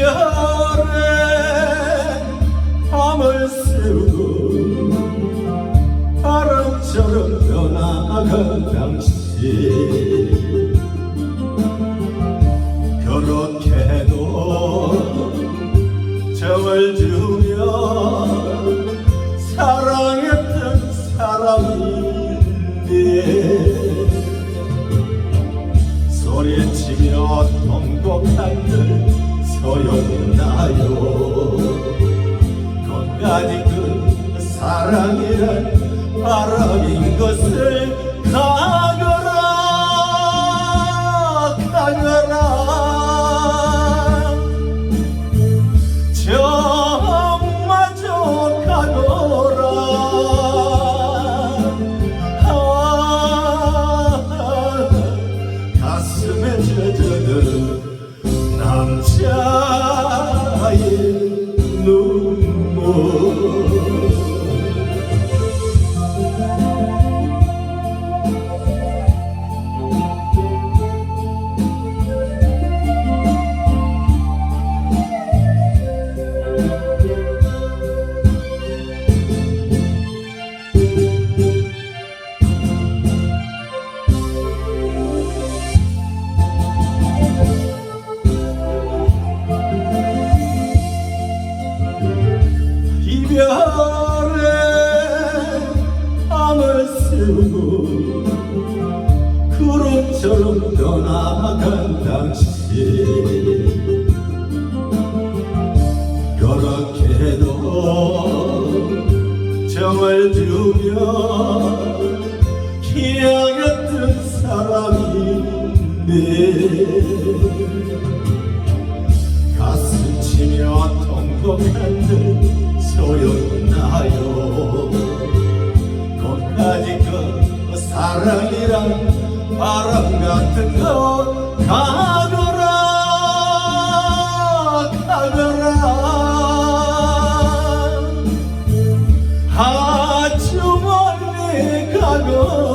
열에 밤을 새우고 바람처럼 변화간 당신. 그렇게도 정을 주며 사랑했던 사람인데 소리치며 통곡한 들 소용나요. 끝까지 그 사랑이란 바람인 것을 가거라 가거라. 정마저 가거라. 아, 가슴에 젖어든 남자의 눈 정을 주며 기양했던 사람인데 가슴 치며 통곡한 들 소용나요. 끝까지 그 사랑이란 바람 같은 것 가더라 가더라. 아주 멀리 가고